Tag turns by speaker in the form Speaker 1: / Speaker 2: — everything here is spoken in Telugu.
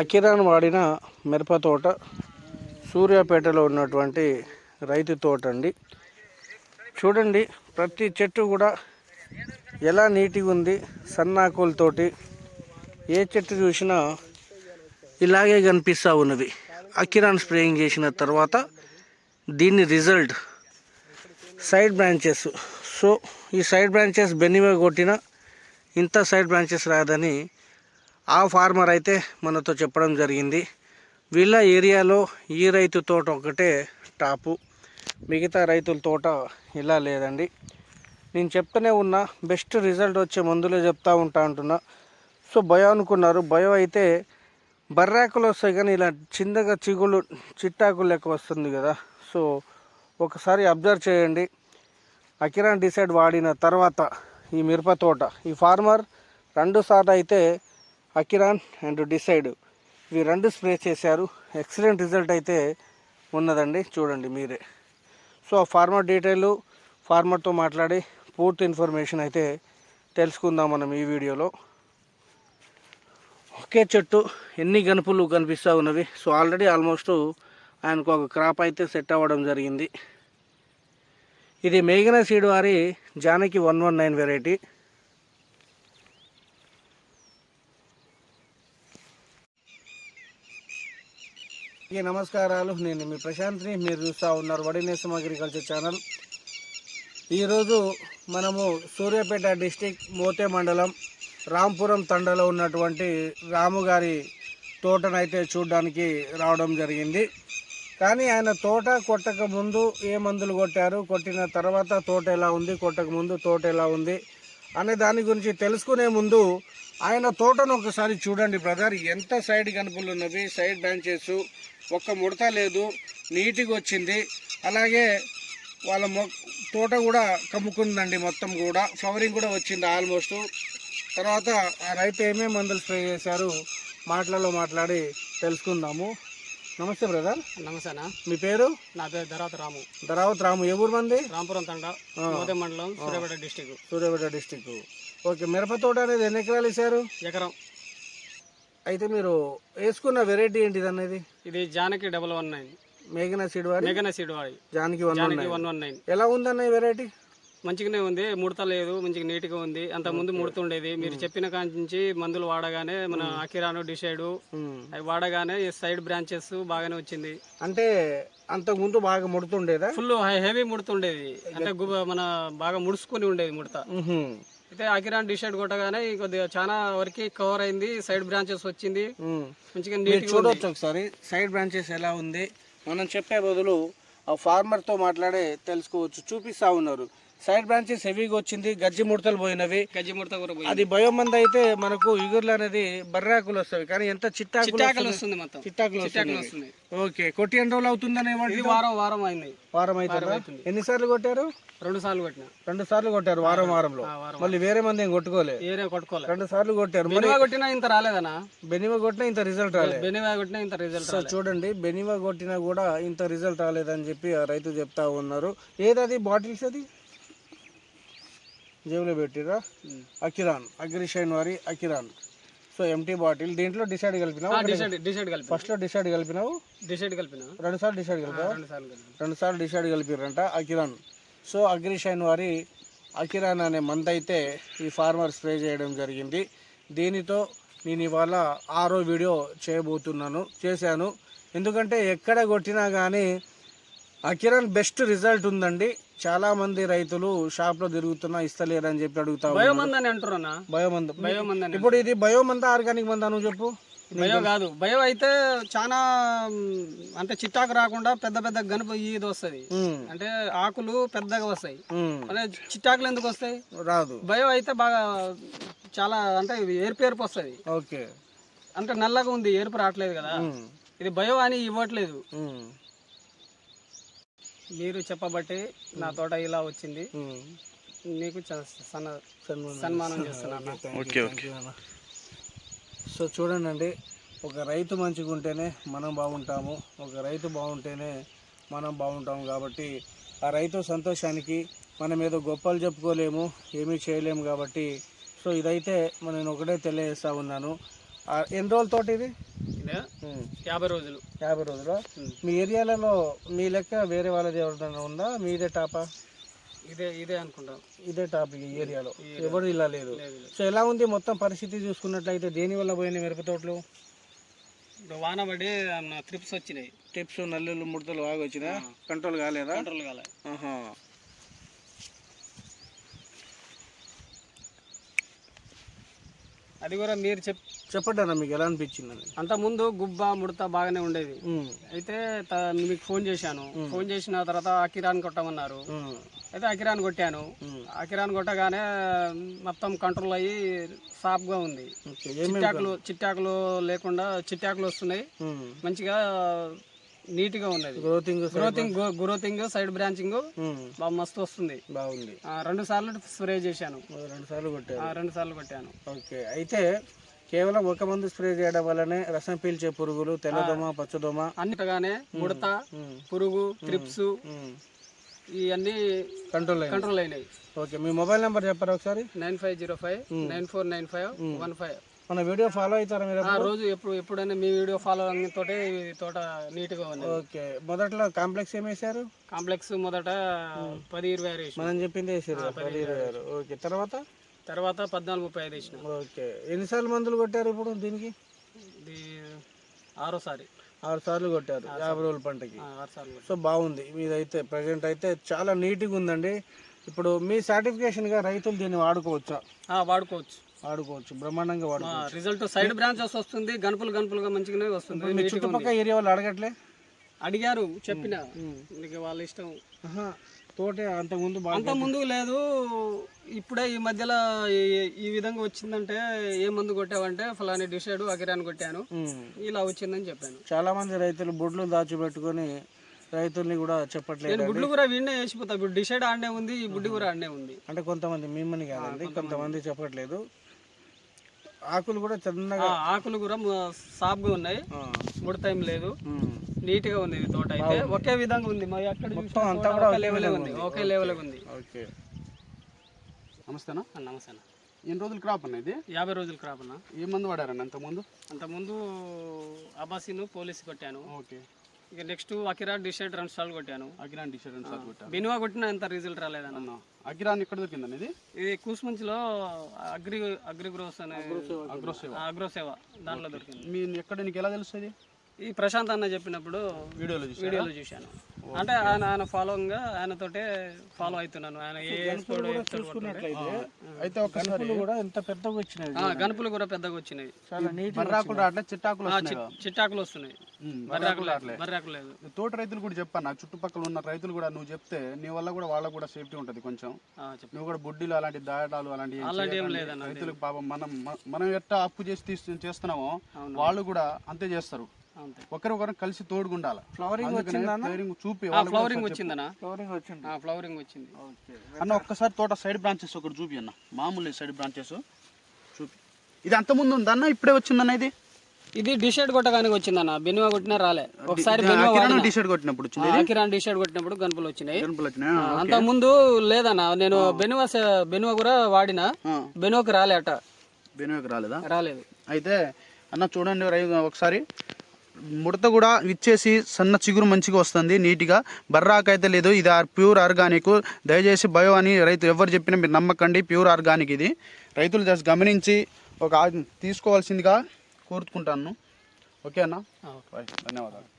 Speaker 1: అకిరాన్ వాడిన మిరప తోట సూర్యాపేటలో ఉన్నటువంటి రైతు తోట అండి. చూడండి ప్రతి చెట్టు కూడా ఎలా నీటిగా ఉంది సన్నాకులతోటి ఏ చెట్టు చూసినా ఇలాగే కనిపిస్తూ ఉన్నవి అకిరాన్ స్ప్రేయింగ్ చేసిన తర్వాత దీని రిజల్ట్ సైడ్ బ్రాంచెస్. సో ఈ సైడ్ బ్రాంచెస్ బెన్నివే కొట్టిన ఇంత సైడ్ బ్రాంచెస్ రాదని ఆ ఫార్మర్ అయితే మనతో చెప్పడం జరిగింది. వీళ్ళ ఏరియాలో ఈ రైతు తోట ఒకటే టాపు. మిగతా రైతుల తోట ఇలా లేదండి. నేను చెప్తూనే ఉన్నా బెస్ట్ రిజల్ట్ వచ్చే మందులే చెప్తా ఉంటా అంటున్నా. సో భయం అనుకున్నారు. భయం అయితే బర్రాకులు వస్తాయి కానీ ఇలా చిన్నగా చిగులు చిట్టాకులు లెక్క వస్తుంది కదా. సో ఒకసారి అబ్జర్వ్ చేయండి. అకిరాన్ డిసైడ్ వాడిన తర్వాత ఈ మిరప తోట. ఈ ఫార్మర్ రెండు సార్లు అయితే అకిరాన్ అండ్ డిసైడ్. ఇవి రెండు స్ప్రే చేశారు. ఎక్సలెంట్ రిజల్ట్ అయితే ఉన్నదండి. చూడండి మీరే. సో ఆ ఫార్మర్ డీటెయిల్ ఫార్మర్తో మాట్లాడి పూర్తి ఇన్ఫర్మేషన్ అయితే తెలుసుకుందాం మనం ఈ వీడియోలో. ఒకే చెట్టు ఎన్ని గనుపులు కనిపిస్తూ ఉన్నవి? సో ఆల్రెడీ ఆల్మోస్ట్ ఆయనకు ఒక క్రాప్ అయితే సెట్ అవ్వడం జరిగింది. ఇది మేఘన సీడ్ వారి Janaki one one nine variety ఈ నమస్కారాలు. నేను మీ ప్రశాంత్ని. మీరు చూస్తూ ఉన్నారు వడినేసం అగ్రికల్చర్ ఛానల్. ఈరోజు మనము సూర్యాపేట డిస్టిక్ మోతే మండలం రాంపురం తండలో ఉన్నటువంటి రాము గారి తోటనైతే చూడడానికి రావడం జరిగింది. కానీ ఆయన తోట కొట్టక ముందు ఏ మందులు కొట్టారు? కొట్టిన తర్వాత తోట ఎలా ఉంది? కొట్టక ముందు తోట ఎలా ఉంది? అనే దాని గురించి తెలుసుకునే ముందు ఆయన తోటను ఒకసారి చూడండి బ్రదర్. ఎంత సైడ్ కనుపులు ఉన్నవి సైడ్ బ్రాంచెస్ ఒక్క ముడత లేదు నీట్గా వచ్చింది. అలాగే వాళ్ళ మొ తోట కూడా కమ్ముకుందండి మొత్తం కూడా. ఫ్లవరింగ్ కూడా వచ్చింది ఆల్మోస్ట్ తర్వాత ఆ రైతు ఏమేమి మందులు స్ప్రే చేశారు మాటలలో మాట్లాడి తెలుసుకుందాము. నమస్తే బ్రదర్
Speaker 2: నమస్తేనా
Speaker 1: మీ పేరు?
Speaker 2: నా పేరు ధరావత్ రాము.
Speaker 1: ధరావత్ రాము. ఏ ఊరు మంది?
Speaker 2: రాంపురం తండ మోదే మండలం Suryapet district
Speaker 1: Suryapet district okay మిరప తోట అనేది ఎన్ని ఎకరాలు వేసారు
Speaker 2: ఎకరం.
Speaker 1: అయితే మీరు వేసుకున్న వెరైటీ ఏంటిది అనేది
Speaker 2: ఇది జానకి డబల్ వన్ నైన్.
Speaker 1: మేఘన సీడ్ వారి
Speaker 2: మెగన సీడ్ వాడి.
Speaker 1: Janaki one
Speaker 2: one nine.
Speaker 1: ఎలా ఉందన్న ఈ వెరైటీ?
Speaker 2: మంచిగానే ఉంది ముడత లేదు మంచిగా నీట్గా ఉంది. అంత ముందు ముడత ఉండేది మీరు చెప్పిన కాంచి నుంచి మందులు వాడగానే మన అకిరాను డిసైడ్ అవి వాడగానే సైడ్ బ్రాంచెస్ బాగానే వచ్చింది.
Speaker 1: అంటే అంతకు ముందు బాగా ముడుతుండేదా?
Speaker 2: ఫుల్ హెవీ ముడత ఉండేది అంటే మన బాగా ముడుచుకొని ఉండేది ముడత. అయితే అకిరాన్ డిసైడ్ కొట్టగానే కొద్దిగా చాలా వరకు కవర్ అయింది సైడ్ బ్రాంచెస్ వచ్చింది. మంచిగా
Speaker 1: మీరు
Speaker 2: నీట్గా
Speaker 1: చూడొచ్చు ఒకసారి సైడ్ బ్రాంచెస్ ఎలా ఉంది? మనం చెప్పే బదులు ఆ ఫార్మర్తో మాట్లాడే తెలుసుకోవచ్చు చూపిస్తా ఉన్నారు. సైడ్ బ్రాంచెస్ హెవీగా వచ్చింది గజ్జి ముడతలు పోయినవి.
Speaker 2: గజ్జి ముడత కూడా పోయింది.
Speaker 1: అది బయోమంది అయితే మనకు ఇగుర్లు అనేది బర్రాకులు వస్తాయి. కానీ ఎంత చిట్టాకులు
Speaker 2: చిట్టాకలు వస్తుంది మొత్తం.
Speaker 1: చిట్టాకులు
Speaker 2: చిట్టాకలు
Speaker 1: వస్తున్నాయి.
Speaker 2: వస్తుంది
Speaker 1: ఓకే కొట్టి ఎన్ని రోజులు అవుతుందనే
Speaker 2: ఇది వారం వారం అయింది.
Speaker 1: వారం అవుతుందా? ఎన్నిసార్లు కొట్టారు?
Speaker 2: రెండు సార్లు కొట్టిన.
Speaker 1: రెండు సార్లు కొట్టారు వారం వారంలో.
Speaker 2: ఆ, వారం
Speaker 1: మళ్ళీ వేరే. మంది ఏం కొట్టుకోలే?
Speaker 2: ఏరే కొట్టుకోలే.
Speaker 1: రెండు సార్లు కొట్టారు. మరి
Speaker 2: బెనివా కొట్టినా ఇంత రాలేదనా?
Speaker 1: బెనివా కొట్టినా ఇంత రిజల్ట్ రాలేదు
Speaker 2: బెనివా కొట్టినా ఇంత రిజల్ట్
Speaker 1: చూడండి బెనివా కొట్టినా కూడా ఇంత రిజల్ట్ రాలేదని చెప్పి ఆ రైతు చెప్తా ఉన్నారు. ఏదది బాటిల్స్ అది? జేబులో పెట్టిరా అకిరాన్ అగ్రిషైన్ వారి అకిరాన్ సో ఎంటీ బాటిల్ దీంట్లో డిసైడ్ కలిపినావు?
Speaker 2: డిసైడ్ కలిపిన.
Speaker 1: ఫస్ట్లో డిసైడ్ కలిపినావు?
Speaker 2: డిసైడ్ కలిపిన
Speaker 1: రెండు సార్లు డిసైడ్ కలిపావు?
Speaker 2: రెండు సార్లు
Speaker 1: డిసైడ్ కలిపిరంట అకిరాన్ సో అగ్రిషైన్ వారి అకిరాన్ అనే మంత్ అయితే ఈ ఫార్మర్ స్ప్రే చేయడం జరిగింది. దీనితో నేను ఇవాళ ఆరో వీడియో చేయబోతున్నాను చేశాను. ఎందుకంటే ఎక్కడ కొట్టినా కానీ అకిరాన్ బెస్ట్ రిజల్ట్ ఉందండి. చాలామంది రైతులు షాప్లో తిరుగుతున్నా ఇస్తలేరని చెప్పి అడుగుతా
Speaker 2: అంటున్నా
Speaker 1: బయోమంద. ఇప్పుడు ఇది బయోమంద ఆర్గానిక్ మంద నువ్వు చెప్పు.
Speaker 2: బయో కాదు. బయో అయితే చాలా అంటే చిట్టాకు రాకుండా పెద్ద పెద్ద గనుపు ఇది వస్తుంది. అంటే ఆకులు పెద్దగా వస్తాయి. అదే చిట్టాకులు ఎందుకు వస్తాయి?
Speaker 1: రాదు.
Speaker 2: బయో అయితే బాగా చాలా అంటే ఏర్పు ఏర్పు వస్తుంది.
Speaker 1: ఓకే.
Speaker 2: అంటే నల్లగా ఉంది ఏర్పు రావట్లేదు కదా. ఇది భయం అని ఇవ్వట్లేదు. మీరు చెప్పబట్టి నా తోట ఇలా వచ్చింది. నీకు చ- సన్న
Speaker 1: సన్మానం.
Speaker 2: చేస్తున్నాను
Speaker 1: ఓకే ఓకే సో చూడండి ఒక రైతు మంచిగా ఉంటేనే మనం బాగుంటాము. ఒక రైతు బాగుంటేనే మనం బాగుంటాము కాబట్టి ఆ రైతు సంతోషానికి మనం ఏదో గొప్పలు చెప్పుకోలేము ఏమీ చేయలేము కాబట్టి సో ఇదైతే మనం నేను ఒకటే తెలియజేస్తా ఉన్నాను. ఎన్ని రోజుల తోట ఇది?
Speaker 2: యాభై రోజులు.
Speaker 1: యాభై రోజులు. మీ ఏరియాలలో మీ లెక్క వేరే వాళ్ళది ఎవరిదైనా ఉందా? మీదే టాపా?
Speaker 2: ఇదే ఇదే అనుకుంటాం.
Speaker 1: ఇదే టాప్ ఈ ఏరియాలో. ఎవరు ఇలా లేదు. సో ఎలా ఉంది మొత్తం పరిస్థితి చూసుకున్నట్లయితే? దేని వల్ల పోయినాయి మిరప తోటలు?
Speaker 2: వాన పడి త్రిప్స్ వచ్చినాయి.
Speaker 1: టిప్స్ నల్లులు ముడతలు బాగా వచ్చినా కంట్రోల్ కాలేదా?
Speaker 2: కంట్రోల్ కాలే. అది కూడా మీరు చెప్
Speaker 1: చెప్పండి అన్న మీకు ఎలా అనిపించింది
Speaker 2: అంత ముందు గుబ్బ ముడత బాగానే ఉండేది. అయితే మీకు ఫోన్ చేశాను. ఫోన్ చేసిన తర్వాత అకిరాన్ కొట్టమన్నారు. అయితే అకిరాన్ కొట్టాను. అకిరాన్ కొట్టగానే మొత్తం కంట్రోల్ అయ్యి సాఫ్గా ఉంది. చిట్టాకులు చిట్టాకులు లేకుండా చిట్టాకులు వస్తున్నాయి.
Speaker 1: ఉమ్,
Speaker 2: మంచిగా నీట్గా ఉన్నది.
Speaker 1: గ్రోతింగ్
Speaker 2: గ్రోతింగ్ గ్రోతింగ్ సైడ్ బ్రాంచింగ్ బాగా మస్తు వస్తుంది.
Speaker 1: బాగుంది.
Speaker 2: రెండు సార్లు స్ప్రే చేశాను.
Speaker 1: రెండు సార్లు కొట్టారు.
Speaker 2: ఆ, రెండు సార్లు కొట్టాను.
Speaker 1: ఓకే. అయితే కేవలం ఒక మందు స్ప్రే చేయడం వల్లనే రసం పీల్చే పురుగులు తెల్లదోమ పచ్చదోమ.
Speaker 2: అన్నిటిగానే ముడత
Speaker 1: ఉమ్,
Speaker 2: పురుగు త్రిప్స్
Speaker 1: ఉమ్,
Speaker 2: ఇవన్నీ
Speaker 1: కంట్రోల్
Speaker 2: కంట్రోల్ అయినాయి.
Speaker 1: ఓకే. మీ మొబైల్ నెంబర్ చెప్పారా ఒకసారి?
Speaker 2: Nine five zero five nine four nine five one five.
Speaker 1: మన వీడియో ఫాలో అవుతారా మీరు
Speaker 2: ఆ రోజు ఎప్పుడు ఎప్పుడైనా మీ వీడియో ఫాలో తోటే ఈ తోట నీట్గా ఉంది.
Speaker 1: ఓకే. మొదట్లో కాంప్లెక్స్ ఏం వేశారు?
Speaker 2: కాంప్లెక్స్ మొదట పది ఇరవై ఆరు
Speaker 1: మనం చెప్పింది వేసారు పది ఇరవై ఆరు ఓకే. తర్వాత?
Speaker 2: తర్వాత పద్నాలుగు ముప్పై ఐదు వేసిన.
Speaker 1: ఓకే. ఎన్నిసార్లు మందులు కొట్టారు ఇప్పుడు దీనికి?
Speaker 2: ఇది ఆరోసారి
Speaker 1: ఆరు సార్లు కొట్టారు యాభై రోజుల పంటకి.
Speaker 2: ఆ, ఆరు సార్లు
Speaker 1: సో బాగుంది. మీదైతే ప్రజెంట్ అయితే చాలా నీట్గా ఉందండి. ఇప్పుడు మీ సర్టిఫికేషన్గా రైతులు దీన్ని వాడుకోవచ్చా?
Speaker 2: ఆ, వాడుకోవచ్చు.
Speaker 1: వాడుకోవచ్చు బ్రహ్మాండంగా వాడుకోవచ్చు.
Speaker 2: రిజల్ట్ సైడ్ బ్రాంచెస్ వస్తుంది గనుపులు గనుపులుగా మంచిగానే వస్తుంది.
Speaker 1: మీ. చుట్టుపక్కల ఏరియా వాళ్ళు అడగట్లే?
Speaker 2: అడిగారు చెప్పిన. నీకు వాళ్ళ ఇష్టం.
Speaker 1: తోటే అంతకుముందు
Speaker 2: అంత ముందు లేదు ఇప్పుడే ఈ మధ్యలో ఈ- విధంగా వచ్చిందంటే ఏ మందు కొట్టావంటే ఫలాని డిసైడ్ అకిరాని కొట్టాను. ఇలా వచ్చిందని చెప్పాను.
Speaker 1: చాలా మంది రైతులు బొడ్లు దాచిపెట్టుకొని రైతుల్ని కూడా చెప్పట్లేదు
Speaker 2: గుడ్లు కూడా వీడినే వేసిపోతా. ఇప్పుడు డిసైడ్ ఆడనే ఉంది ఈ బుడ్డి కూడా ఆడనే ఉంది.
Speaker 1: అంటే కొంతమంది మిమ్మల్ని కాదండి కొంతమంది చెప్పట్లేదు. ఆకులు కూడా చిన్నగా
Speaker 2: ఆకులు కూడా సాఫ్గా ఉన్నాయి.
Speaker 1: ఆ,
Speaker 2: ముడత ఏం లేదు. నీట్గా ఉంది తోట అయితే. ఒకే విధంగా ఉంది. మరి ఎక్కడ చూసినా
Speaker 1: అంతా కూడా
Speaker 2: లెవెలే ఉంది. ఒకే లెవెల్ ఉంది.
Speaker 1: ఓకే.
Speaker 3: నమస్తేనా?
Speaker 2: ఆ, నమస్తే అన్న.
Speaker 3: ఎన్ని రోజులు క్రాప్ అన్న ఇది?
Speaker 2: యాభై రోజుల క్రాప్ అన్న.
Speaker 3: ఏ మందు వాడారన్న అంతకుముందు?
Speaker 2: అంతకుముందు అబాసిను పోలీస్ కొట్టాను.
Speaker 3: ఓకే.
Speaker 2: ఇక నెక్స్ట్ అకిరా డిసైడ్ రెండు సార్లు కొట్టాను.
Speaker 3: అకిరాన్ టీషర్ట్ రెండు సార్లు కొట్టాను.
Speaker 2: బినువా కొట్టినా ఎంత రిజల్ట్ రాలేదన్న.
Speaker 3: అన్న అకిరాన్ ఎక్కడ దొరికిందన్న ఇది?
Speaker 2: ఇది కూసుమంచిలో అగ్రి అగ్రి గ్రోస్ అనే
Speaker 3: అగ్రోసేవ.
Speaker 2: అగ్రోసేవ దాంట్లో దొరికింది.
Speaker 3: మీ ఎక్కడ నీకు ఎలా తెలుస్తుంది?
Speaker 2: ఈ ప్రశాంత్ అన్న చెప్పినప్పుడు
Speaker 3: వీడియోలో
Speaker 2: వీడియోలో చూశాను. అంటే ఆయన ఆయన ఫాలోయింగ్ ఆయనతోటే ఫాలో అవుతున్నాను. ఆయన ఏ.
Speaker 3: అయితే
Speaker 1: గనుపులు కూడా ఎంత పెద్దగా వచ్చినాయి.
Speaker 2: ఆ, గనుపులు కూడా పెద్దగా వచ్చినాయి.
Speaker 1: చాలా నీట్
Speaker 3: బర్రాకులు రావట్లే చిట్టాకులు.
Speaker 2: చిట్టాకులు వస్తున్నాయి. బర్రాకులు లేదు బర్రాకులు లేదు.
Speaker 3: తోట రైతులు కూడా చెప్పన్న చుట్టుపక్కల ఉన్న రైతులు కూడా నువ్వు చెప్తే నీ వల్ల కూడా వాళ్ళకు కూడా సేఫ్టీ ఉంటుంది కొంచెం.
Speaker 2: ఆ, చెప్పు.
Speaker 3: నువ్వు కూడా బొడ్డీలు అలాంటి దాయడాలు
Speaker 2: అలాంటి
Speaker 3: రైతులకు పాపం మనం మనం ఎట్లా అప్పు చేసి తీసు చేస్తున్నామో వాళ్ళు కూడా అంతే చేస్తారు. ఒకరికొకరు కలిసి తోడుగుండాలి.
Speaker 1: ఫ్లవరింగ్
Speaker 3: చూపి
Speaker 2: ఫ్లవరింగ్ వచ్చిందనా
Speaker 1: ఫ్లవరింగ్ వచ్చింది.
Speaker 2: ఆ, ఫ్లవరింగ్ వచ్చింది.
Speaker 1: ఓకే
Speaker 3: అన్న ఒక్కసారి తోట సైడ్ బ్రాంచెస్ ఒకటి చూపి అన్న. మామూలు సైడ్ బ్రాంచెస్ చూపి. ఇది అంత ముందు ఉందన్న ఇప్పుడే వచ్చిందన్న ఇది?
Speaker 2: ఇది డిషర్ట్ కొట్టగానే వచ్చిందన్న. బెనువా కొట్టినా రాలే. ఒకసారి బెనువా
Speaker 3: కిరాణా టీ షర్ట్ కొట్టినప్పుడు వచ్చింది
Speaker 2: ఆకిరాన్ డిషర్ట్ కొట్టినప్పుడు గనుపులు వచ్చినాయి.
Speaker 3: గణపలు వచ్చినాయా?
Speaker 2: అంత ముందు లేదన్న. నేను బెనువా బెనువా కూడా వాడినా. బెనువాకి రాలే అట.
Speaker 3: బెనువకి రాలేదా?
Speaker 2: రాలేదు.
Speaker 3: అయితే అన్న చూడండి రై ఒకసారి. ముడత కూడా ఇచ్చేసి సన్న చిగురు మంచిగా వస్తుంది నీట్గా. బర్రాకైతే లేదు ఇది ఆర్- ప్యూర్ ఆర్గానిక్. దయచేసి బయో అని రైతు ఎవరు చెప్పినా మీరు నమ్మకండి ప్యూర్ ఆర్గానిక్ ఇది. రైతులు జస్ట్ గమనించి ఒక తీసుకోవాల్సిందిగా కోరుకుంటాను. ఓకే అన్న? ధన్యవాదాలు.